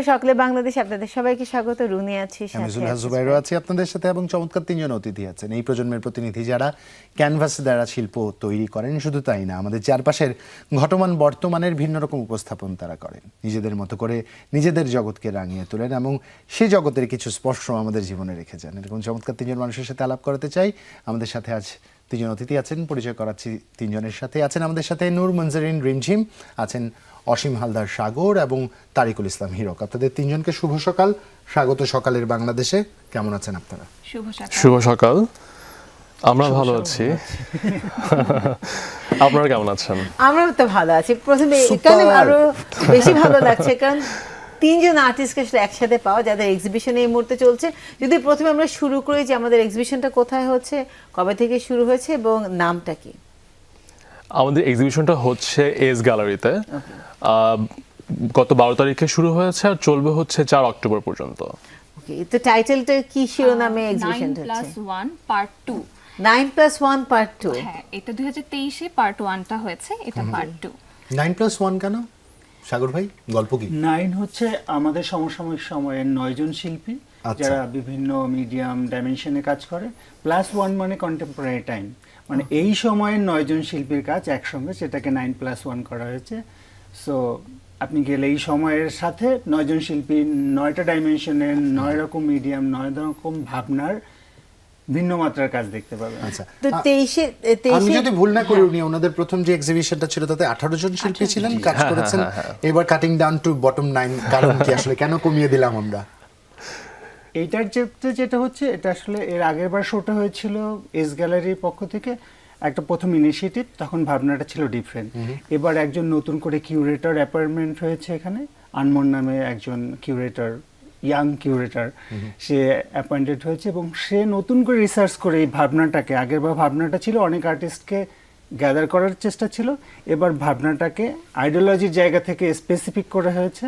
পর সকলে বাংলাদেশ আপনাদের সবাইকে স্বাগত। রুনি আছি আমি জুলহা জুবাইরও আছি আপনাদের সাথে এবং চমৎকার তিনজন অতিথি আছেন। এই প্রজন্মের প্রতিনিধি যারা ক্যানভাস দ্বারা শিল্প তৈরি করেন শুধু তাই না আমাদের চারপাশের ঘটমান বর্তমানের ভিন্ন রকম উপস্থাপন তারা করেন। নিজেদের মতো করে নিজেদের জগৎকে রাঙিয়ে তোলেন এবং সেই জগতের কিছু স্পর্শ আমাদের জীবনে রেখে যান। এরকম চমৎকার তিনজন মানুষের সাথে আলাপ করাতে চাই। আমাদের সাথে আজ তিনজন অতিথি আছেন। পরিচয় করাচ্ছি তিনজনের সাথে। আছেন আমাদের সাথে নূর মঞ্জারিন রিমঝিম আছেন অসীম হালদার সাগর এবং তারিকুল ইসলাম হিরক। আপনাদের তিনজনকে শুভ সকাল। স্বাগত সকালের বাংলাদেশে। কেমন আছেন আপনারা? শুভ সকাল। আমরা ভালো আছি। আপনারা কেমন আছেন? আমরাও তো ভালো আছি। প্রথমে! কারণ আরও বেশি ভালো লাগছে কারণ তিনজন আর্টিস্টকে আসলে একসাথে পাওয়া যাদের এক্সিবিশন এই মুহূর্তে চলছে। যদি প্রথমে আমরা শুরু করি যে আমাদের এক্সিবিশনটা কোথায় হচ্ছে কবে থেকে শুরু হয়েছে এবং নামটা কি? আমাদের এক্সিবিশনটা হচ্ছে এস গ্যালারিতে গত বারো তারিখে শুরু হয়েছে আর চলবে হচ্ছে চার অক্টোবর পর্যন্ত। তো টাইটেলটা কি শিরোনামে এক্সিবিশনটা হচ্ছে? One part two nine plus one part two হ্যাঁ এটা দুই হাজার তেইশে পার্ট ওয়ানটা হয়েছে এটা part two nine plus one কেন? সাগর ভাই গল্প কি? নাইন হচ্ছে আমাদের সমসাময়িক সময়ের নয়জন শিল্পী আচ্ছা। যারা বিভিন্ন মিডিয়াম ডাইমেনশনে কাজ করে প্লাস ওয়ান মানে কন্টেম্পোরারি টাইম মানে এই সময়ের নয়জন শিল্পীর কাজ একসঙ্গে সেটাকে নাইন প্লাস ওয়ান করা হয়েছে। সো আপনি গেলে এই সময়ের সাথে নয়জন শিল্পী নয়টা ডাইমেনশনের নয় রকম মিডিয়াম নয় রকম ভাবনার ভিন্ন মাত্রার কাজ দেখতে পাবেন। আচ্ছা। তো তেইশে আমি তেইশে যদি ভুল না করি উনি ওনাদের প্রথম যে এক্সিবিশনটা ছিল তাতে আঠারো জন শিল্পী ছিলেন কাজ করেছেন। এবার cutting down to bottom nine কারণ কি? আসলে কেন কমিয়ে দিলাম আমরা? এইটার যেটা যেটা হচ্ছে এটা আসলে এর আগের বার শোটা হয়েছিল এস গ্যালারির পক্ষ থেকে। একটা প্রথম ইনিশিয়েটিভ তখন ভাবনাটা ছিল ডিফারেন্ট এবার একজন নতুন করে কিউরেটর অ্যাপয়েন্টমেন্ট হয়েছে এখানে। আনমন নামে একজন কিউরেটর ইয়াং কিউরেটর সে অ্যাপয়েন্টেড হয়েছে এবং সে নতুন করে রিসার্চ করে এই ভাবনাটাকে। আগের বার ভাবনাটা ছিল অনেক আর্টিস্টকে গ্যাদার করার চেষ্টা ছিল। এবার ভাবনাটাকে আইডিওলজির জায়গা থেকে স্পেসিফিক করা হয়েছে।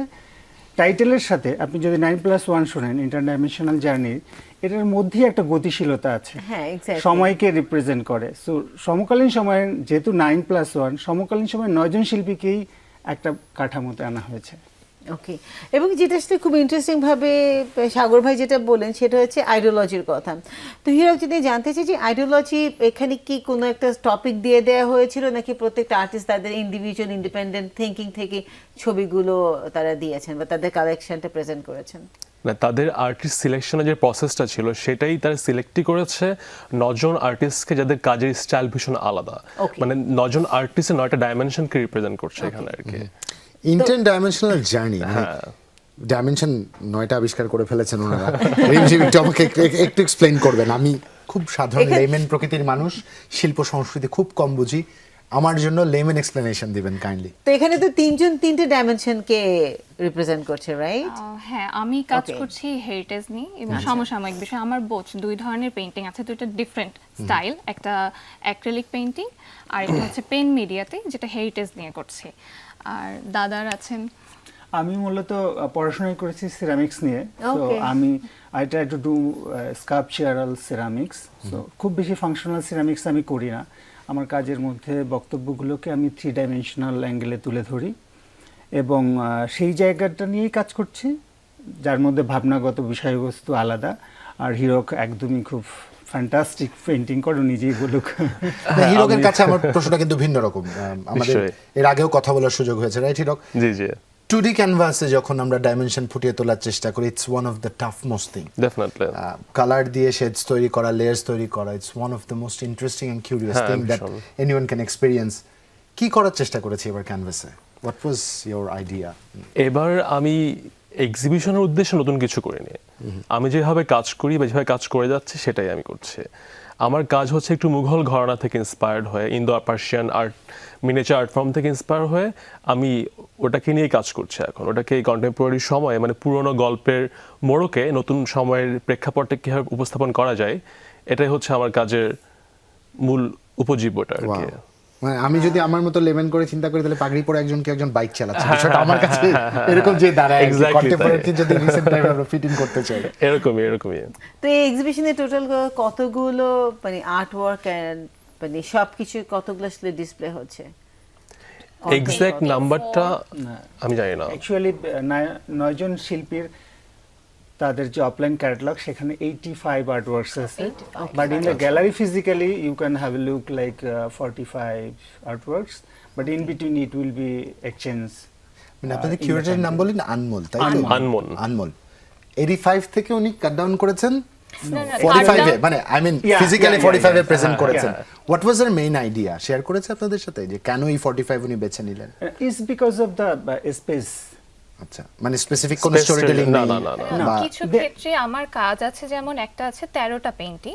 টাইটেলের সাথে আপনি যদি নাইন প্লাস ওয়ান শোনেন ইন্টারন্যাশনাল জার্নি এটার মধ্যে একটা গতিশীলতা আছে। হ্যাঁ সময়কে রিপ্রেজেন্ট করে। সো সমকালীন সময়ে যেহেতু নাইন প্লাস ওয়ান সমকালীন সময়ে নয়জন শিল্পীকেই একটা কাঠামোতে আনা হয়েছে। ওকে এবং যেটা সাথে খুব ইন্টারেস্টিং ভাবে সাগর ভাই যেটা বলেন সেটা হচ্ছে আইডিওলজির কথা। তো হিরো যদি জানতে চাই যে আইডিওলজি এখানে কি কোনো একটা টপিক দিয়ে দেওয়া হয়েছিল নাকি প্রত্যেকটা আর্টিস্ট তাদের ইন্ডিভিজুয়াল ইন্ডিপেন্ডেন্ট থিঙ্কিং থেকে ছবিগুলো তারা দিয়েছেন বা তাদের কালেকশনটা প্রেজেন্ট করেছেন? না তাদের আর্টিস্ট সিলেকশনের যে প্রসেসটা ছিল সেটাই তারা সিলেক্টই করেছে। নজন আর্টিস্টকে যাদের কাজের স্টাইল ভীষণ আলাদা. মানে নজন আর্টিস্টের নয়টা ডাইমেনশনকে রিপ্রেজেন্ট করছে এখানে আর কি। Inter dimensional journey. ডাইমেনশন নয়টা আবিষ্কার করে ফেলেছেন ওনারা। রিমঝিম একটু আমাকে একটু- এক্সপ্লেইন করবেন। আমি খুব সাধারণ লেমেন প্রকৃতির মানুষ শিল্প সংস্কৃতি খুব কম বুঝি। আমার জন্য লেমেন এক্সপ্লেনেশন দিবেন কাইন্ডলি তো এখানে তো তিনজন তিনটে ডাইমেনশনকে রিপ্রেজেন্ট করছে রাইট হ্যাঁ আমি কাজ করছি হেরিটেজ নিয়ে এবং সমসাময়িক বিষয়। আমার বোধ দুই ধরনের পেন্টিং আছে দুইটা ডিফারেন্ট স্টাইল একটা অ্যাক্রিলিক পেন্টিং আর একটা হচ্ছে পেন মিডিয়াতে যেটা হেরিটেজ নিয়ে করছি। আর দাদার আছেন? আমি মূলত পড়াশোনা করেছি সিরামিক্স নিয়ে। তো আমি I try to do sculptural ceramics তো খুব বেশি ফাংশনাল সিরামিক্স আমি করি না। আমার কাজের মধ্যে বক্তব্যগুলোকে আমি থ্রি ডাইমেনশনাল অ্যাঙ্গেলে তুলে ধরি। এবং সেই জায়গাটা নিয়েই কাজ করছি যার মধ্যে ভাবনাগত বিষয়বস্তু আলাদা। আর হিরক একদমই খুব ফ্যান্টাস্টিক পেন্টিং করো নিজেই বলুক। হিরকের কাছে আমার প্রশ্নটা কিন্তু ভিন্ন রকম। আমাদের এর আগেও কথা বলার সুযোগ হয়েছে রাইট হিরক? জি জি। টু ডি ক্যানভাসে যখন আমরা ডাইমেনশন ফুটিয়ে তোলার চেষ্টা করি it's one of the tough most thing definitely colour দিয়ে শেডস তৈরি করা লেয়ার্স তৈরি করা it's one of the most interesting and curious হ্যাঁ, thing that anyone can experience কি করার চেষ্টা করেছি এবার ক্যানভাসে হোয়াট ওয়াজ ইয়োর আইডিয়া এবার আমি এক্সিবিশনের উদ্দেশ্যে নতুন কিছু করিনি। আমি যেভাবে কাজ করি বা যেভাবে কাজ করে যাচ্ছি সেটাই আমি করছি। আমার কাজ হচ্ছে একটু মুঘল ঘরানা থেকে ইন্সপায়ার্ড হয়ে Indo Persian art miniature art form থেকে ইন্সপায়ার হয়ে আমি ওটাকে নিয়েই কাজ করছি এখন। ওটাকে এই কন্টেম্পোরারি সময়ে মানে পুরনো গল্পের মোড়কে নতুন সময়ের প্রেক্ষাপটে কীভাবে উপস্থাপন করা যায় এটাই হচ্ছে আমার কাজের মূল উপজীব্যটা আর কি। মানে আমি যদি আমার মতো লেমন করে চিন্তা করি তাহলে পাগড়ি পরে একজন কি একজন বাইক চালাচ্ছে? বিষয়টা আমার কাছে এরকম যে দাঁড়ায় Exactly কন্টেম্পোরারি তাই। যদি রিসেন্ট টাইমে আমরা ফিটিং করতে চাই। এরকমই এরকমই। তো এই এক্সিবিশনে টোটাল কতগুলো মানে আর্ট ওয়ার্ক মানে সবকিছু কতগুলো আসলে ডিসপ্লে হচ্ছে? এক্সাক্ট নাম্বারটা আমি জানি না। অ্যাকচুয়ালি নয়জন শিল্পীর তাদের যে অফলাইন ক্যাটালগ সেখানে এইটি ফাইভ আর্ট ওয়ার্কস আছে but in the gallery physically you can have a look like forty five art works but in between it will be exchange মানে আপনাদের কিউরেটরের নাম বলেন আনমোল তাই তো? আনমোল। আনমোল। এইটি ফাইভ থেকে উনি কাট ডাউন করেছেন? ফর্টি ফাইভে মানে আই মিন ফিজিক্যালি ফর্টি ফাইভে প্রেজেন্ট করেছেন. হোয়াট ওয়াজ এর মেইন আইডিয়া শেয়ার করেছে আপনাদের সাথে যে কেন এই ফর্টি ফাইভ উনি বেছে নিলেন? Is because of the space আচ্ছা মানে স্পেসিফিক কোন স্টোরি টেলিং না, না, না, না। না, কিছু ক্ষেত্রে আমার কাজ আছে যেমন একটা আছে তেরোটা পেন্টিং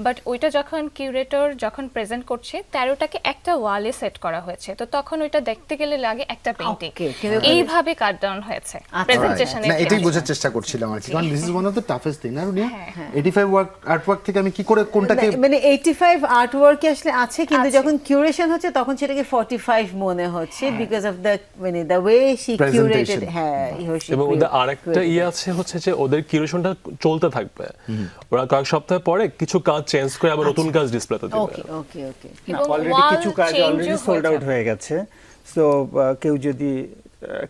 বাট ওইটা যখন কিউরেটর যখন প্রেজেন্ট করছে তেরোটাকে একটা ওয়ালে সেট করা হয়েছে। তো তখন ওইটা দেখতে গেলে লাগে একটা কিন্তু- এইভাবে কাট ডাউন হয়েছে আচ্ছা। প্রেজেন্টেশনে না এটাই বোঝার চেষ্টা করছিলাম আর কি। কারণ this is one of the toughest thing eighty five work art work থেকে আমি কি করে কোনটাকে মানে এইটি ফাইভ আর্ট ওয়ার্ক আসলে আছে কিন্তু যখন কিউরেশন হচ্ছে তখন সেটাকে ফর্টি ফাইভ মনে হচ্ছে বিকজ অফ দ্য মানে দ্য ওয়ে শি কিউরেটেড হ্যাঁ এবং ওদের আরেকটা ইয়ে আছে হচ্ছে যে ওদের কিউরেশনটা চলতে থাকবে। ওরা কয়েক সপ্তাহ পরে কিছু কাজ চেঞ্জ করে আবার নতুন কাজ ডিসপ্লেতে দিবে। ওকে ওকে ওকে অলরেডি কিছু কাজ অলরেডি সোল্ড আউট হয়ে গেছে। সো কেউ যদি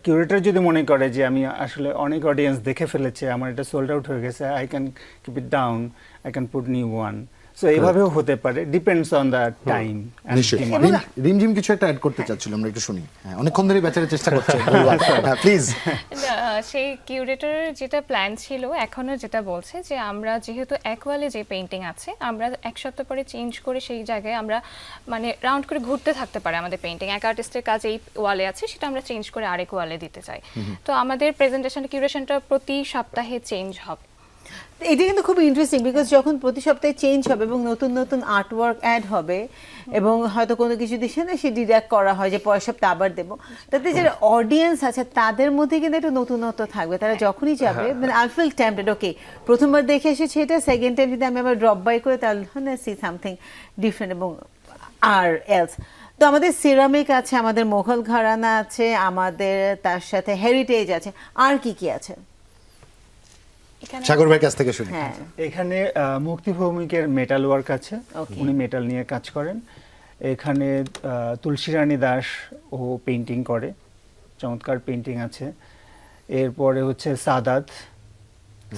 কিউরেটর যদি মনে করে যে আমি আসলে অনেক অডিয়েন্স দেখে ফেলেছে আমার এটা সোল্ড আউট হয়ে গেছে I can keep it down I can put new one so এইভাবেও হতে পারে depends on the time Rimjhim কিছু একটা অ্যাড করতে চাচ্ছিল আমরা একটু শুনি। হ্যাঁ অনেকক্ষণ ধরে বেচারের চেষ্টা করছে হ্যাঁ প্লিজ সেই কিউরেটরের যেটা প্ল্যান ছিল এখনও যেটা বলছে যে আমরা যেহেতু এক ওয়ালে যে পেন্টিং আছে আমরা এক সপ্তাহ পরে চেঞ্জ করে সেই জায়গায় আমরা মানে রাউন্ড করে ঘুরতে থাকতে পারে আমাদের পেন্টিং এক আর্টিস্টের কাজ এই ওয়ালে আছে সেটা আমরা চেঞ্জ করে আরেক ওয়ালে দিতে চাই। তো আমাদের প্রেজেন্টেশন কিউরেশনটা প্রতি সপ্তাহে চেঞ্জ হবে। এটা কিন্তু খুব ইন্টারেস্টিং বিকজ যখন প্রতি সপ্তাহে চেঞ্জ হবে এবং নতুন নতুন আর্ট ওয়ার্ক অ্যাড হবে এবং হয়তো কোনো কিছু দিচ্ছে না সে ডিডাক্ট করা হয় যে পরের সপ্তাহে আবার দেবো। তাতে যারা অডিয়েন্স আছে তাদের মধ্যে কিন্তু একটা নতুনত্ব থাকবে। তারা যখনই যাবে মানে আই ফিল টেম্পটেড ওকে প্রথমবার দেখে এসেছে এটা সেকেন্ড টাইম যদি আমি আবার ড্রপ বাই করে তাহলে সি সামথিং ডিফারেন্ট এবং আর এলস তো আমাদের সিরামিক আছে আমাদের মোঘল ঘরানা আছে আমাদের তার সাথে হেরিটেজ আছে। আর কি কি আছে? সাগর ভাইয়ের কাছ থেকে শুনি। হ্যাঁ। এখানে মুক্তি ভৌমিকের মেটাল ওয়ার্ক আছে। উনি মেটাল নিয়ে কাজ করেন। এখানে তুলসী রানী দাস ও পেন্টিং করে। চমৎকার পেন্টিং আছে। এরপরে হচ্ছে সাদাত।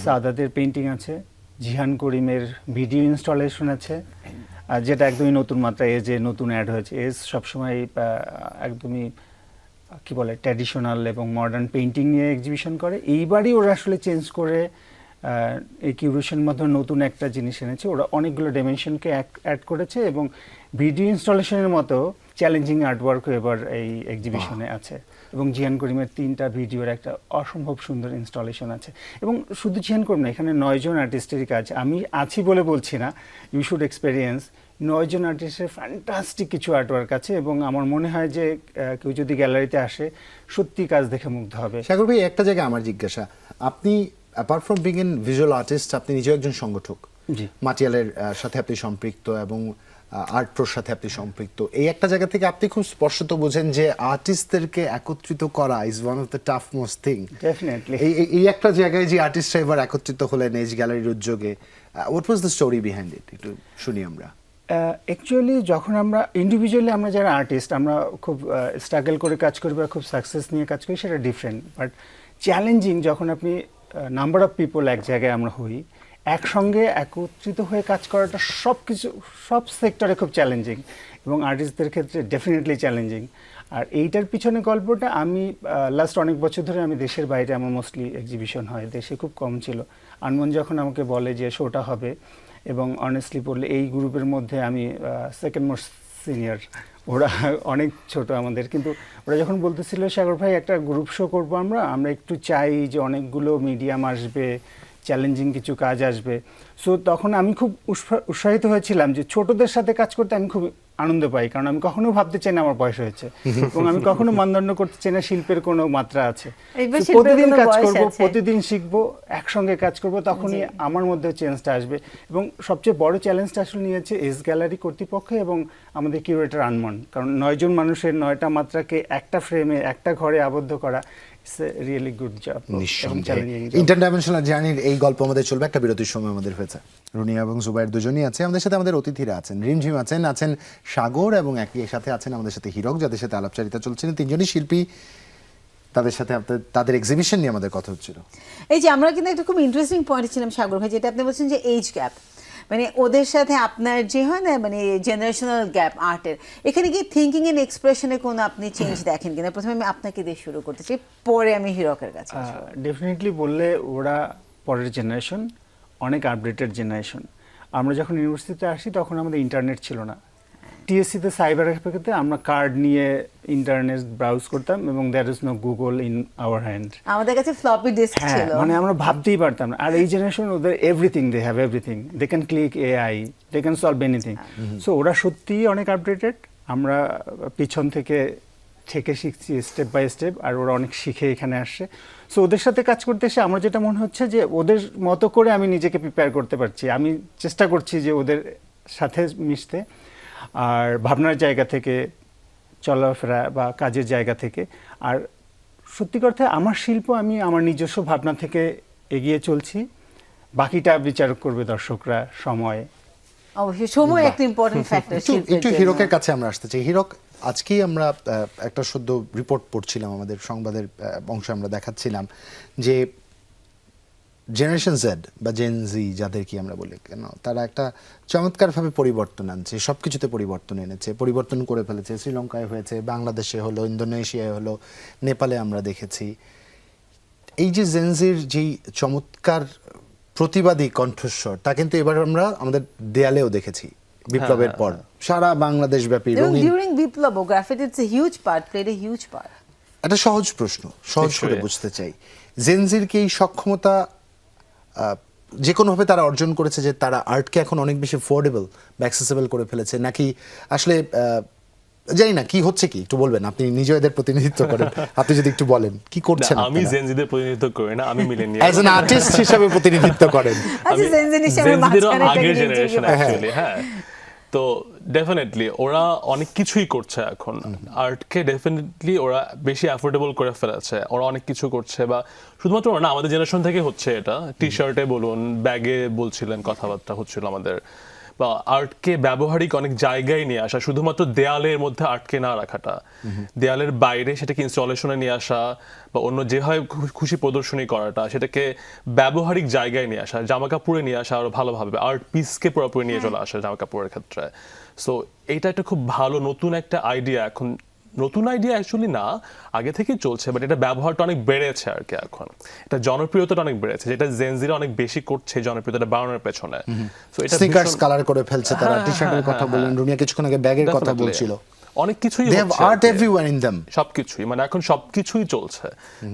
সাদাতের পেন্টিং আছে। জিহান করিমের ভিডিও ইনস্টলেশন আছে। আর যেটা একদমই নতুন মাত্রা এজে নতুন অ্যাড হয়েছে এজ সবসময় একদমই কি বলে ট্র্যাডিশনাল এবং মডার্ন পেন্টিং নিয়ে এক্সিবিশন করে। এইবারই ওরা আসলে চেঞ্জ করে এই কিউরেশন মাধ্যমে নতুন একটা জিনিস এনেছে। ওরা অনেকগুলো ডাইমেনশনকে অ্যাড করেছে এবং ভিডিও ইনস্টলেশনের মতো চ্যালেঞ্জিং আর্টওয়ার্কও এবার এই এক্সিবিশনে আছে। এবং জিয়ান করিমের তিনটা ভিডিওর একটা অসম্ভব সুন্দর ইনস্টলেশন আছে। এবং শুধু জিয়ান করিম না এখানে নয়জন আর্টিস্টেরই কাজ। আমি আছি বলে বলছি না ইউ শুড এক্সপেরিয়েন্স নয়জন আর্টিস্টের ফ্যান্টাস্টিক কিছু আর্টওয়ার্ক আছে এবং আমার মনে হয় যে কেউ যদি গ্যালারিতে আসে সত্যি কাজ দেখে মুগ্ধ হবে। সাগর ভাই একটা জায়গায় আমার জিজ্ঞাসা। আপনি apart from being an visual artist আপনি নিজেও একজন সংগঠক। মাটিয়ালের সাথে আপনি সম্পৃক্ত এবং আর্ট প্রোর সাথে আপনি সম্পৃক্ত। এই একটা জায়গা থেকে আপনি খুব স্পষ্টত বোঝেন যে আর্টিস্টদেরকে একত্রিত করা is one of the tough most thing এই- এই একটা জায়গায় যে আর্টিস্টরা এবার একত্রিত হলেন এজ গ্যালারির উদ্যোগে what was the story behind it একটু শুনি আমরা। অ্যাকচুয়ালি যখন আমরা ইন্ডিভিজুয়ালি আমরা যারা আর্টিস্ট আমরা খুব স্ট্রাগল করে কাজ করি বা খুব সাকসেস নিয়ে কাজ করি সেটা ডিফারেন্ট বাট চ্যালেঞ্জিং যখন আপনি নাম্বার অফ পিপল এক জায়গায় আমরা হই, একসঙ্গে একত্রিত হয়ে কাজ করাটা সব কিছু, সব সেক্টরে খুব চ্যালেঞ্জিং এবং আর্টিস্টদের ক্ষেত্রে ডেফিনেটলি চ্যালেঞ্জিং আর এইটার পিছনে গল্পটা আমি লাস্ট অনেক বছর ধরে আমি দেশের বাইরে আমার মোস্টলি এক্সিবিশন হয়, দেশে খুব কম ছিল। আনমন যখন আমাকে বলে যে শোটা হবে এবং অনেস্টলি বললে এই গ্রুপের মধ্যে আমি সেকেন্ড মোস্ট সিনিয়র। ওরা অনেক ছোট আমাদের, কিন্তু ওরা যখন বলতেছিল, সাগর ভাই, একটা গ্রুপ শো করব আমরা আমরা একটু চাই যে অনেকগুলো মিডিয়াম আসবে। চ্যালেঞ্জিং কিছু কাজ আসবে। সো তখন আমি খুব উৎসাহিত হয়েছিলাম যে ছোটদের সাথে কাজ করতে আমি খুব আনন্দ পাই কারণ আমি কখনো ভাবতে চাই না আমার বয়স হয়েছে। এবং আমি কখনো মানদণ্ড করতে চাই না শিল্পের কোনো মাত্রা আছে। প্রতিদিন কাজ করব প্রতিদিন শিখব একসঙ্গে কাজ করব তখনই আমার মধ্যে চেঞ্জটা আসবে। এবং সবচেয়ে বড় চ্যালেঞ্জটা আসলে নিয়েছে এস গ্যালারি কর্তৃপক্ষ এবং আমাদের কিউরেটর আনমন কারণ নয়জন মানুষের নয়টা মাত্রাকে একটা ফ্রেমে একটা ঘরে আবদ্ধ করা it's a really good job interdimensional জার্নির এই গল্প আমাদের চলবে একটা বিরতির সময় আমাদের হয়েছে। রুনিয়া এবং জুবাইর দুজনই আছে আমাদের সাথে আমাদের অতিথিরা আছেন। রিমঝিম আছেন আছেন সাগর এবং একই সাথে আছেন আমাদের সাথে হীরক যাদের সাথে আলাপচারিতা চলছিল। তিনজনই শিল্পী। তাদের সাথে তাদের এক্সিবিশন নিয়ে আমাদের কথা হচ্ছিল। এই যে আমরা কিন্তু একটা খুব ইন্টারেস্টিং পয়েন্ট ছিলাম সাগর ভাই যেটা আপনি বলছেন যে এইজ গ্যাপ মানে ওদের সাথে আপনার যে হয় না মানে জেনারেশনাল গ্যাপ আর্টের এখানে কি থিঙ্কিং এন্ড এক্সপ্রেশনে কোনো আপনি চেঞ্জ দেখেন কিনা? প্রথমে আমি আপনাকে দিয়ে শুরু করতে চাই পরে আমি হিরকের কাছে ডেফিনেটলি বললে ওরা পরের জেনারেশন অনেক আপডেটেড জেনারেশন আমরা যখন ইউনিভার্সিটিতে আসি তখন আমাদের ইন্টারনেট ছিল না। টিএসসিতে সাইবার ক্যাফেতে আমরা কার্ড নিয়ে ইন্টারনেট ব্রাউজ করতাম এবং there is no Google in our hand আমাদের কাছে ফ্লপি ডিস্ক হ্যাঁ ছিল। মানে আমরা ভাবতেই পারতাম না। আর এই জেনারেশন ওদের everything they have everything they can click AI they can solve anything so ওরা সত্যিই অনেক আপডেটেড আমরা পিছন থেকে থেকে শিখছি স্টেপ বাই স্টেপ আর ওরা অনেক শিখে এখানে আসছে। সো ওদের সাথে কাজ করতে এসে আমার যেটা মনে হচ্ছে যে ওদের মতো করে আমি নিজেকে প্রিপেয়ার করতে পারছি। আমি চেষ্টা করছি যে ওদের সাথে মিশতে। আর ভাবনার জায়গা থেকে চলাফেরা বা কাজের জায়গা থেকে। আর সত্যি কথা আমার শিল্প আমি আমার নিজস্ব ভাবনা থেকে এগিয়ে চলছি। বাকিটা বিচার করবে দর্শকরা সময়। অবশ্যই সময় একটা ইম্পর্টেন্ট ফ্যাক্টর একটু হিরকের কাছে আমরা আসতে চাই। হিরক আজকেই আমরা আহ, একটা সদ্য রিপোর্ট পড়ছিলাম আমাদের সংবাদের অংশে আমরা দেখাচ্ছিলাম যে জেনারেশন জেড বা জেন জি যাদের কি আমরা বলি কেন? তারা একটা চমৎকারভাবে পরিবর্তন আনছে সব কিছুতে পরিবর্তন এনেছে পরিবর্তন করে ফেলেছে। শ্রীলঙ্কায় হয়েছে বাংলাদেশে হলো ইন্দোনেশিয়ায় হলো নেপালে আমরা দেখেছি। এই যে জেনজির যেই চমৎকার প্রতিবাদী কণ্ঠস্বর তা কিন্তু এবার আমরা আমাদের দেয়ালেও দেখেছি বিপ্লবের পর। সারা বাংলাদেশ ব্যাপী during Biplab graffiti it's a huge part played a huge part একটা সহজ প্রশ্ন সহজ করে বুঝতে চাই। জেনজির কি এই সক্ষমতা যে কোনোভাবে তারা অর্জন করেছে যে তারা আর্টকে এখন অনেক বেশি ফোর্ডেবল বা অ্যাক্সেসেবল করে ফেলেছে নাকি আসলে আহ, জানি না কি হচ্ছে কি? একটু বলবেন আপনি নিজে এদের প্রতিনিধিত্ব করেন আপনি যদি একটু বলেন কি করছেন আমি জেনজিদের প্রতিনিধিত্ব করি না আমি মিলেনিয়াল অ্যাজ অ্যান আর্টিস্ট হিসেবে প্রতিনিধিত্ব করেন। আমি জেনজিদের হিসেবে আগের জেনারেশন অ্যাকচুয়ালি হ্যাঁ। তো ডেফিনেটলি ওরা অনেক কিছুই করছে এখন। আর্টকে ডেফিনেটলি ওরা বেশি অ্যাফোর্ডেবল করে ফেলেছে। ওরা অনেক কিছু করছে বা শুধুমাত্র না, আমাদের জেনারেশন থেকে হচ্ছে এটা। টি শার্টে বলুন ব্যাগে বলছিলেন, কথাবার্তা হচ্ছিল আমাদের। বা আর্টকে ব্যবহারিক অনেক জায়গায় নিয়ে আসা শুধুমাত্র দেয়ালের মধ্যে আটকে না রাখাটা। দেয়ালের বাইরে সেটাকে ইনস্টলেশনে নিয়ে আসা বা অন্য যেভাবে হয় খুশি প্রদর্শনী করাটা সেটাকে ব্যবহারিক জায়গায় নিয়ে আসা জামা কাপড়ে নিয়ে আসা আরও ভালোভাবে আর্ট পিসকে পুরোপুরি নিয়ে চলে আসা জামা কাপড়ের ক্ষেত্রে। সো এটা একটা খুব ভালো নতুন একটা আইডিয়া এখন নতুন আইডিয়া অ্যাকচুয়ালি না আগে থেকেই চলছে বাট এটা ব্যবহারটা অনেক বেড়েছে আর কি এখন। এটা জনপ্রিয়তাটা অনেক বেড়েছে যেটা জেনজিরা অনেক বেশি করছে জনপ্রিয়তাটা বাড়ানোর পেছনে। সো এটা স্নিকার্স কালার করে ফেলছে তারা হ্যাঁ, টি শার্টের কথা বললেন রুমিয়া কিছুক্ষণ আগে ব্যাগের কথা বলছিল। অনেক কিছুই they art. Everywhere in them সবকিছুই মানে এখন সবকিছুই চলছে।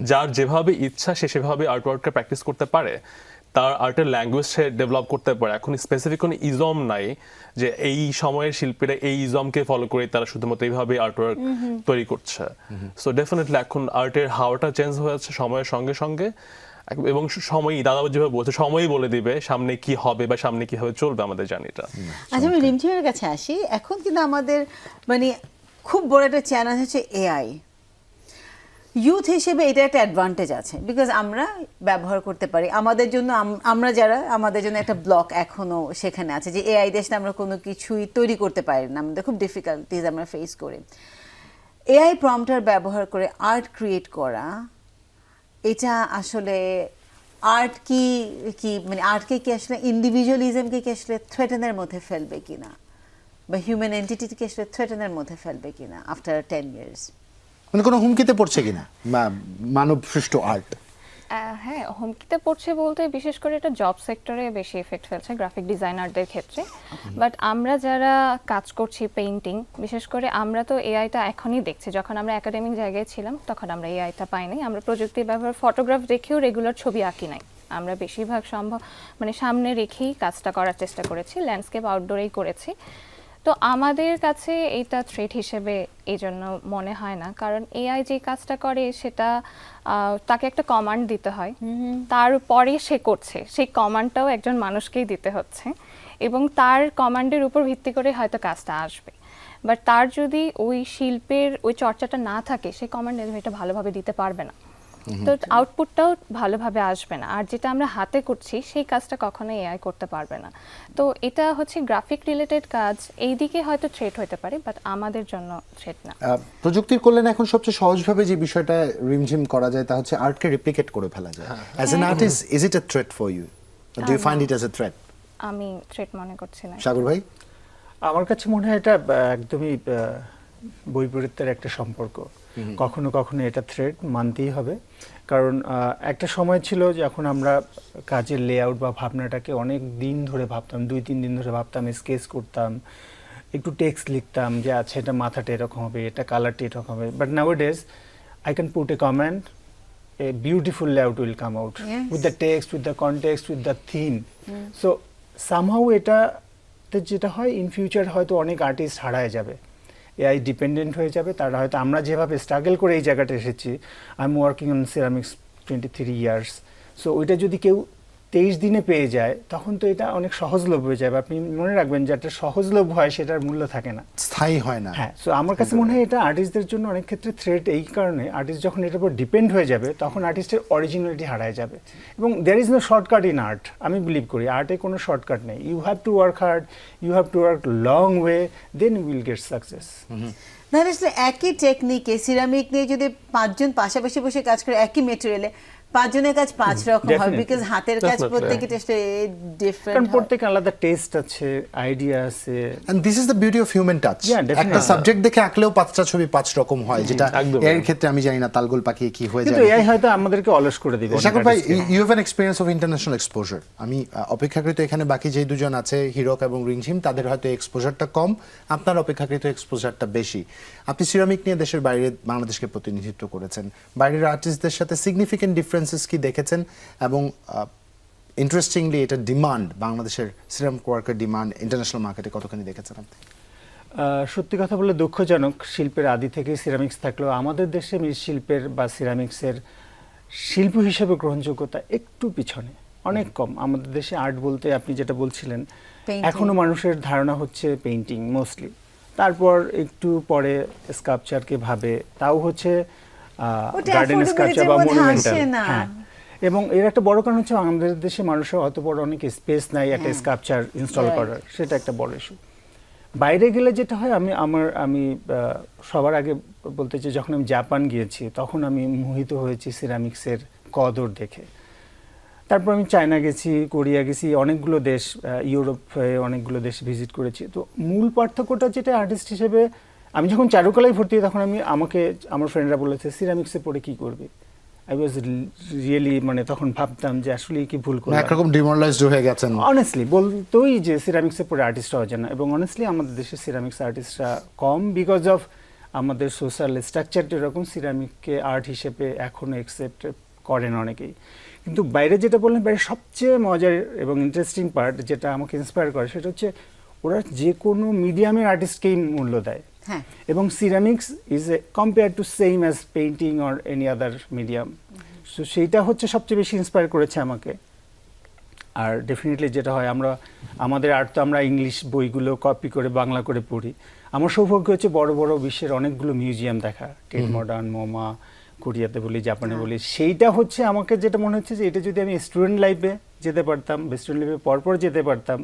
যার যেভাবে ইচ্ছা সে সেভাবে আর্ট ওয়ার্কটা প্র্যাকটিস করতে পারে। তার আর্টের ল্যাঙ্গুয়েজ সে ডেভেলপ করতে পারে। এখন স্পেসিফিক কোনো ইজম নাই যে এই সময়ের শিল্পীরা এই ইজমকে ফলো করে তারা শুধুমাত্র এইভাবে আর্ট ওয়ার্ক তৈরি করছে। সো ডেফিনেটলি এখন আর্টের হাওয়াটা চেঞ্জ হয়েছে সময়ের সঙ্গে সঙ্গে। এবং সময়ই দাদা যেভাবে বলছে সময়ই বলে দিবে সামনে কি হবে বা সামনে কীভাবে চলবে আমাদের জানিটা আচ্ছা আমি রিমঝিমের কাছে আসি। এখন কিন্তু আমাদের মানে খুব বড় একটা চ্যালেঞ্জ হচ্ছে এআই ইউথ হিসেবে এটা একটা অ্যাডভান্টেজ আছে। বিকজ আমরা ব্যবহার করতে পারি। আমাদের জন্য আমরা যারা, আমাদের জন্য একটা ব্লক এখনও সেখানে আছে যে এআই দেশে আমরা কোনো কিছুই তৈরি করতে পারি না। আমাদের খুব ডিফিকাল্টিজ আমরা ফেস করি। এআই প্রম্পটার ব্যবহার করে আর্ট ক্রিয়েট করা, এটা আসলে আর্ট কি কি মানে আর্টকে কি আসলে ইন্ডিভিজুয়ালিজমকে কি আসলে থ্রেটেনের মধ্যে ফেলবে কিনা? বা হিউম্যান এন্টিটিকে আসলে থ্রেটেনের মধ্যে ফেলবে কিনা আফটার টেন ইয়ার্স মানে কোনো হুমকিতে পড়ছে কিনা? মানব সৃষ্ট আর্ট হ্যাঁ হুমকিতে পড়ছে বলতে বিশেষ করে এটা জব সেক্টরে বেশি এফেক্ট ফেলছে গ্রাফিক ডিজাইনারদের ক্ষেত্রে। বাট আমরা যারা কাজ করছি পেইন্টিং বিশেষ করে আমরা তো এআইটা এখনই দেখছি। যখন আমরা একাডেমিক জায়গায় ছিলাম, তখন আমরা এআইটা পাইনি আমরা প্রযুক্তির ব্যবহার ফটোগ্রাফ দেখেও রেগুলার ছবি আঁকি নাই। আমরা বেশিরভাগ সম্ভব মানে সামনে রেখেই কাজটা করার চেষ্টা করেছি ল্যান্ডস্কেপ আউটডোরেই করেছি। তো আমাদের কাছে এটা থ্রেট হিসেবে এই জন্য মনে হয় না। কারণ এআই যে কাজটা করে সেটা তাকে একটা কমান্ড দিতে হয়। তারপরে সে করছে। সেই কমান্ডটাও একজন মানুষকেই দিতে হচ্ছে। এবং তার কমান্ডের উপর ভিত্তি করে হয়তো কাজটা আসবে। বাট তার যদি ওই শিল্পের ওই চর্চাটা না থাকে সে কমান্ড এটা ভালোভাবে দিতে পারবে না। তো আউটপুটটাও ভালোভাবে আসবে না। আর যেটা আমরা হাতে করছি সেই কাজটা কখনো এআই করতে পারবে না। তো এটা হচ্ছে গ্রাফিক রিলেটেড কাজ। এই দিকে হয়তো থ্রেট হতে পারে বাট আমাদের জন্য থ্রেট না। প্রযুক্তির কল্যাণে এখন সবচেয়ে সহজভাবে যে বিষয়টা রিমঝিম করা যায় তা হচ্ছে আর্টকে রিপ্লিকেট করে ফেলা যায়। As an artist is it a threat for you do you find it as a threat আমি থ্রেট মনে করছি না। সাগর ভাই? আমার কাছে মনে হয় এটা একদমই আহ, বৈপরীত্যের একটা সম্পর্ক। কখনো কখনো এটা থ্রেড মানতেই হবে। কারণ একটা সময় ছিল যখন আমরা কাজের লেআউট বা ভাবনাটাকে অনেক দিন ধরে ভাবতাম দুই তিন দিন ধরে ভাবতাম স্কেচ করতাম একটু টেক্সট লিখতাম যে আচ্ছা এটা মাথাটা এরকম হবে এটা কালারটা এরকম হবে। But nowadays I can put a comment a beautiful layout will come out Yes. with the text with the context with the theme. So somehow এটা যেটা হয় ইন ফিউচার হয়তো অনেক আর্টিস্ট হারায় যাবে। এআই ডিপেন্ডেন্ট হয়ে যাবে, তারা হয়তো আমরা যেভাবে স্ট্রাগল করে এই জায়গাটা এসেছি I am working on ceramics twenty three years so ওইটা যদি কেউ তেইশ দিনে পেয়ে যায় তখন তো এটা অনেক সহজলভ্য হয়ে যাবে আপনি মনে রাখবেন যে যেটা সহজলভ্য হয় সেটার মূল্য থাকে না। স্থায়ী হয় না। হ্যাঁ সো আমার কাছে মনে হয় এটা আর্টিস্টদের জন্য অনেক ক্ষেত্রে থ্রেট এই কারণে আর্টিস্ট যখন এটার উপর ডিপেন্ড হয়ে যাবে তখন আর্টিস্টের অরিজিনালিটি হারায় যাবে। এবং there is no shortcut in art আমি বিলিভ করি। আর্টে কোনো শর্টকাট নেই। You have to work hard you have to work long way then will get success না একই টেকনিকে সিরামিক নিয়ে যদি পাঁচজন পাশাপাশি বসে কাজ করে একই মেটেরিয়ালে পাঁচজনের কাজ পাঁচ রকম হবে বিকজ হাতের কাজ Definitely. প্রত্যেকের আসলে কারণ প্রত্যেক আলাদা টেস্ট আছে আইডিয়া আছে। And this is the beauty of human touch একটা সাবজেক্ট দেখে আঁকলেও পাঁচটা ছবি পাঁচ রকম হয় যেটা এর ক্ষেত্রে আমি জানি না তালগোল পাকিয়ে কি হয়ে কিন্তু এআই হয়তো আমাদেরকে অলস করে দিবে শাকুর ভাই। You have an experience of international exposure আমি অপেক্ষাকৃত এখানে বাকি যেই দুজন আছে হিরক এবং রিংঝিম তাদের হয়তো এক্সপোজারটা কম আপনার অপেক্ষাকৃত এক্সপোজারটা বেশি। আপনি সিরামিক নিয়ে দেশের বাইরে বাংলাদেশকে প্রতিনিধিত্ব করেছেন। বাইরের আর্টিস্টদের সাথে সিগনিফিকেন্ট ডিফারেন্সেস কি দেখেছেন? এবং ইন্টারেস্টিংলি এটা ডিমান্ড বাংলাদেশের সিরামিক ওয়ার্কের ডিমান্ড ইন্টারন্যাশনাল মার্কেটে কতখানি দেখেছেন আপনি? সত্যি কথা বলে দুঃখজনক শিল্পের আদি থেকে সিরামিক্স থাকলেও আমাদের দেশে মৃৎশিল্পের বা সিরামিক্সের শিল্প হিসেবে গ্রহণযোগ্যতা একটু পিছনে অনেক কম। আমাদের দেশে আর্ট বলতে আপনি যেটা বলছিলেন. এখনও মানুষের ধারণা হচ্ছে পেইন্টিং মোস্টলি তারপর একটু পরে স্কাল্পচারকে ভাবে তাও হচ্ছে গার্ডেন স্কাল্পচার বা মনুমেন্টাল। হ্যাঁ। এবং এর একটা বড় কারণ হচ্ছে আমাদের দেশে মানুষের অত বড় অনেক স্পেস নাই একটা হ্যাঁ। স্কাল্পচার ইনস্টল করার। সেটা একটা বড় ইস্যু বাইরে গেলে যেটা হয় আমি আমার আমি সবার আগে বলতে চাই যখন আমি জাপান গিয়েছি তখন আমি মোহিত হয়েছি সিরামিক্সের কদর দেখে। তারপর আমি চায়না গেছি কোরিয়া গেছি অনেকগুলো দেশ ইউরোপে অনেকগুলো দেশ ভিজিট করেছি। তো মূল পার্থক্যটা যেটা আর্টিস্ট হিসেবে আমি যখন চারুকলায় ভর্তি হই, তখন আমি আমাকে আমার ফ্রেন্ডরা বলেছে সিরামিক্সে পড়ে কি করবে? আই ওয়াজ রিয়েলি মানে তখন ভাবতাম যে আসলে কি ভুল করলাম। একরকম ডিমোরালাইজড হয়ে গেছেন। অনেস্টলি বলতোই যে সিরামিক্সে পড়ে আর্টিস্ট হওয়া যায় না। এবং অনেস্টলি আমাদের দেশে সিরামিক্স আর্টিস্টরা কম বিকজ অফ আমাদের সোশ্যাল স্ট্রাকচারটা এরকম সিরামিককে আর্ট হিসেবে এখনও অ্যাকসেপ্ট করেন অনেকেই। কিন্তু বাইরে যেটা বললেন বাইরে সবচেয়ে মজার এবং ইন্টারেস্টিং পার্ট যেটা আমাকে ইন্সপায়ার করে সেটা হচ্ছে ওরা যে কোনো মিডিয়ামের আর্টিস্টকেই মূল্য দেয়। হ্যাঁ। এবং ceramics is a compare to same as painting or any other medium so সেইটা হচ্ছে সবচেয়ে বেশি ইন্সপায়ার করেছে আমাকে। আর ডেফিনেটলি যেটা হয় আমরা আমাদের আর্ট তো আমরা ইংলিশ বইগুলো কপি করে বাংলা করে পড়ি। আমার সৌভাগ্য হচ্ছে বড় বড় বিশ্বের অনেকগুলো মিউজিয়াম দেখা টেট মডার্ন মোমা কোরিয়াতে বলি জাপানে বলি। সেইটা হচ্ছে আমাকে যেটা মনে হচ্ছে যে এটা যদি আমি স্টুডেন্ট লাইফে যেতে পারতাম স্টুডেন্ট লাইফে পরপর যেতে পারতাম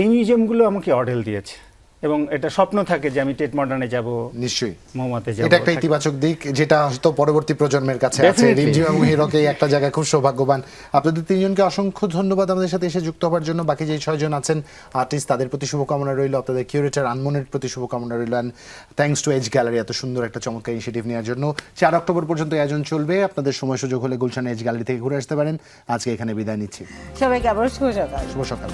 এই মিউজিয়ামগুলো আমাকে অডেল দিয়েছে। এবং এটা স্বপ্ন থাকে যে আমি টেট মডার্নে যাব নিশ্চয়ই। মোমাতে যাব এটা একটা ইতিবাচক দিক যেটা হয়তো পরবর্তী প্রজন্মের কাছে আছে. রিমঝিম এবং হিরক একটা জায়গায় খুব সৌভাগ্যবান। আপনাদের তিনজনকে অসংখ্য ধন্যবাদ আমাদের সাথে এসে যুক্ত হওয়ার জন্য। বাকি যে ছয়জন আছেন আর্টিস্ট তাদের প্রতি শুভকামনা রইল আপনাদের কিউরেটার আনমনের প্রতি শুভকামনা রইল। And thanks to Edge gallery এত সুন্দর একটা চমৎকার ইনিশিয়েটিভ নেওয়ার জন্য। চার অক্টোবর পর্যন্ত আয়োজন চলবে। আপনাদের সময় সুযোগ হলে গুলশান এজ গ্যালারি থেকে ঘুরে আসতে পারেন। আজকে এখানে বিদায় নিচ্ছি। সবাইকে আবার শুভ সকাল। শুভ সকাল।